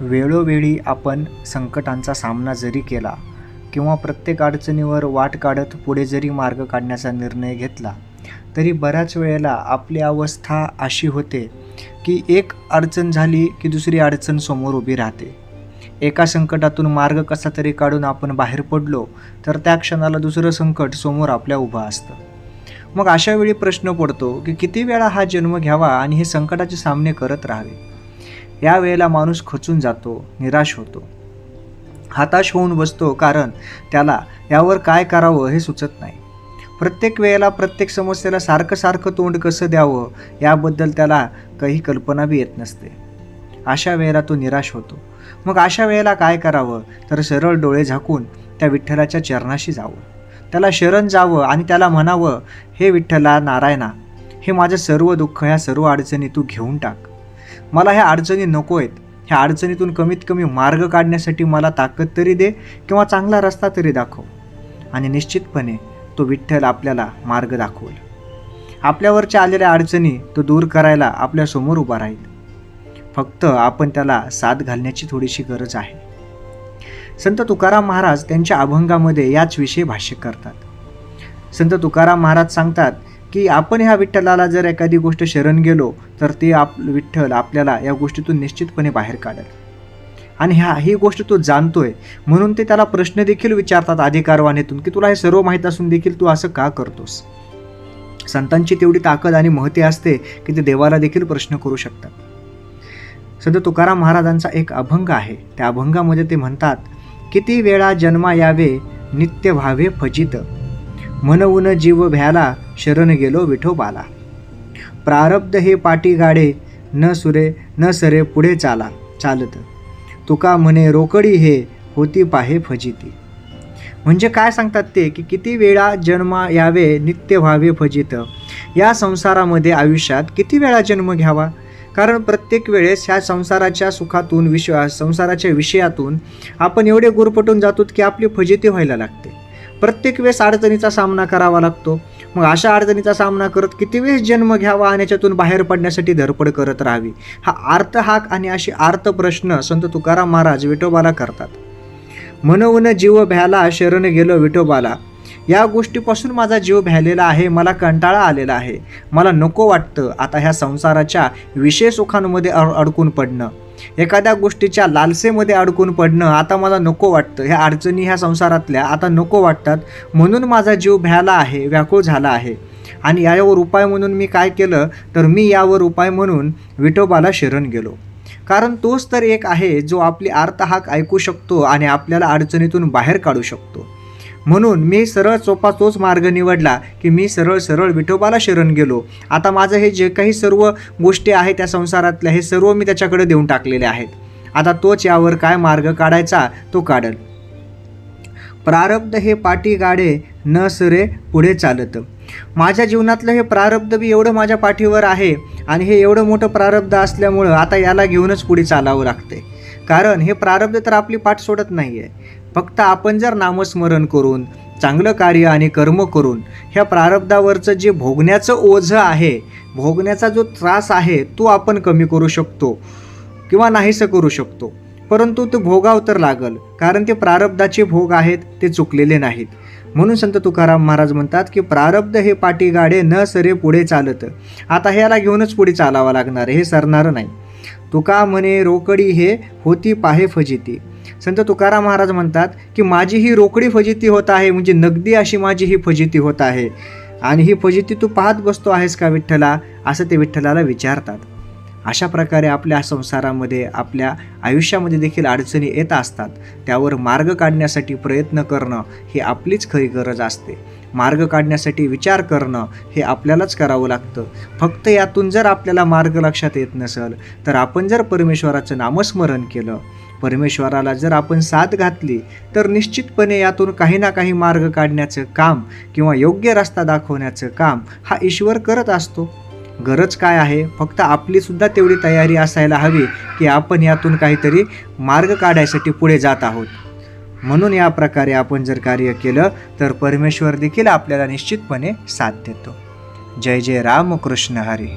वेळोवेळी आपण संकटांचा सामना जरी केला किंवा प्रत्येक अडचणीवर वाट काढत पुढे जरी मार्ग काढण्याचा निर्णय घेतला तरी बऱ्याच वेळेला आपली अवस्था अशी होते की एक अडचण झाली की दुसरी अडचण समोर उभी राहते. एका संकटातून मार्ग कसा तरी काढून आपण बाहेर पडलो तर त्या क्षणाला दुसरं संकट समोर आपल्या उभं असतं. मग अशा वेळी प्रश्न पडतो की किती वेळा हा जन्म घ्यावा आणि हे संकटाचे सामने करत राहावे? या वेळेला माणूस खचून जातो निराश होतो. हताश होऊन बसतो कारण त्याला यावर काय करावं हे सुचत नाही. प्रत्येक वेळेला प्रत्येक समस्येला सारखं सारखं तोंड कसं द्यावं याबद्दल त्याला काही कल्पना बी येत नसते. अशा वेळेला तो निराश होतो. मग अशा वेळेला काय करावं? तर सरळ डोळे झाकून त्या विठ्ठलाच्या चरणाशी जावं. त्याला शरण जावं आणि त्याला म्हणावं हे विठ्ठला नारायणा हे माझं सर्व दुःख ह्या सर्व अडचणी तू घेऊन टाक. मला ह्या अडचणी नको आहेत. ह्या अडचणीतून कमीत कमी मार्ग काढण्यासाठी मला ताकद तरी दे किंवा चांगला रस्ता तरी दाखव. आणि निश्चितपणे तो विठ्ठल आपल्याला मार्ग दाखवेल. आपल्यावरच्या आलेल्या अडचणी तो दूर करायला आपल्यासमोर उभा राहील. फक्त आपण त्याला साथ घालण्याची थोडीशी गरज आहे. संत तुकाराम महाराज त्यांच्या अभंगामध्ये याच विषयी भाष्य करतात. संत तुकाराम महाराज सांगतात की आपण ह्या विठ्ठलाला जर एखादी गोष्ट शरण गेलो तर ते आप विठ्ठल आपल्याला या गोष्टीतून निश्चितपणे बाहेर काढेल. आणि ह्या ही गोष्ट तो जाणतोय म्हणून ते त्याला प्रश्न देखील विचारतात अधिकारवाणीतून की तुला हे सर्व माहीत असून देखील तू असं का करतोस? संतांची तेवढी ताकद आणि महती असते की ते देवाला देखील प्रश्न करू शकतात. सध्या तुकाराम महाराजांचा एक अभंग आहे. त्या अभंगामध्ये ते म्हणतात किती वेळा जन्मा यावे नित्य व्हावे फजित. मनवून जीव भ्याला शरण गेलो विठोबाला. प्रारब्ध हे पाटी गाडे न सुरे न सरे पुढे चाला चालत. तुका म्हणे रोकडी हे होती पाहे फजिती. म्हणजे काय सांगतात ते की किती वेळा जन्मा यावे नित्य व्हावे फजित. या संसारामध्ये आयुष्यात किती वेळा जन्म घ्यावा? कारण प्रत्येक वेळेस ह्या संसाराच्या सुखातून विश्व संसाराच्या विषयातून आपण एवढे गुरपटून जातो की आपली फजिती व्हायला लागते. प्रत्येक वेळेस अडचणीचा सामना करावा लागतो. मग अशा अडचणीचा सामना करत किती वेळेस जन्म घ्यावा आणि याच्यातून बाहेर पडण्यासाठी धडपड करत राहावी? हा आर्त हाक आणि अशी आर्त प्रश्न संत तुकाराम महाराज विठोबाला करतात. म्हणून जीव भ्याला शरण गेलो विठोबाला. या गोष्टीपासून माझा जीव भ्यालेला आहे मला कंटाळा आलेला आहे. मला नको वाटतं आता ह्या संसाराच्या विषय सुखांमध्ये अड अडकून पडणं. एखाद्या गोष्टीच्या लालसेमध्ये अडकून पडणं आता मला नको वाटतं. ह्या अडचणी ह्या संसारातल्या आता नको वाटतात. म्हणून माझा जीव भ्याला आहे व्याकुळ झाला आहे. आणि यावर उपाय म्हणून मी काय केलं? तर मी यावर उपाय म्हणून विठोबाला शरण गेलो. कारण तोच तर एक आहे जो आपली आर्तहाक ऐकू शकतो आणि आपल्याला अडचणीतून बाहेर काढू शकतो. म्हणून मी सरळ सोपा तोच मार्ग निवडला की मी सरळ सरळ विठोबाला शरण गेलो. आता माझं हे जे काही सर्व गोष्टी आहेत त्या संसारातल्या हे सर्व मी त्याच्याकडे देऊन टाकलेले आहेत. आता तोच यावर काय मार्ग काढायचा तो काढल. प्रारब्ध हे पाठी गाडे न सरे पुढे चालत. माझ्या जीवनातलं हे प्रारब्ध बी एवढं माझ्या पाठीवर आहे आणि हे एवढं मोठं प्रारब्ध असल्यामुळं आता याला घेऊनच पुढे चालावं लागते कारण हे प्रारब्ध तर आपली पाठ सोडत नाही आहे फक्त आपण जर नामस्मरण करून चांगलं कार्य आणि कर्म करून ह्या प्रारब्धावरचं जे भोगण्याचं ओझं आहे भोगण्याचा जो त्रास आहे तो आपण कमी करू शकतो किंवा नाहीसं करू शकतो. परंतु ते भोगाव तर लागल कारण ते प्रारब्धाचे भोग आहेत ते चुकलेले नाहीत. म्हणून संत तुकाराम महाराज म्हणतात की प्रारब्ध हे पाठी गाडे न सरे पुढे चालत. आता ह्याला घेऊनच पुढे चालावं लागणार हे सरणारं नाही. तुका म्हणे रोकडी हे होती पाहे फजिती. संत तुकाराम महाराज म्हणतात की माझी ही रोकडी फजिती होत आहे म्हणजे नगदी अशी माझी ही फजिती होत आहे. आणि ही फजिती तू पाहत बसतो आहेस का विठ्ठला? असं ते विठ्ठलाला विचारतात. अशा प्रकारे आपल्या संसारामध्ये आपल्या आयुष्यामध्ये देखील अडचणी येत असतात. त्यावर मार्ग काढण्यासाठी प्रयत्न करणं ही आपलीच खरी गरज असते. मार्ग काढण्यासाठी विचार करणं हे आपल्यालाच करावं लागतं. फक्त यातून जर आपल्याला मार्ग लक्षात येत नसेल तर आपण जर परमेश्वराचं नामस्मरण केलं परमेश्वराला जर आपण साथ घातली तर निश्चितपणे यातून काही ना काही मार्ग काढण्याचं काम किंवा योग्य रस्ता दाखवण्याचं काम हा ईश्वर करत असतो. गरज काय आहे? फक्त आपलीसुद्धा तेवढी तयारी असायला हवी की आपण यातून काहीतरी मार्ग काढायसाठी पुढे जात आहोत. म्हणून या प्रकारे आपण जर कार्य केलं तर परमेश्वर देखील आपल्याला निश्चितपणे साथ देतो. जय जय राम कृष्ण हरी.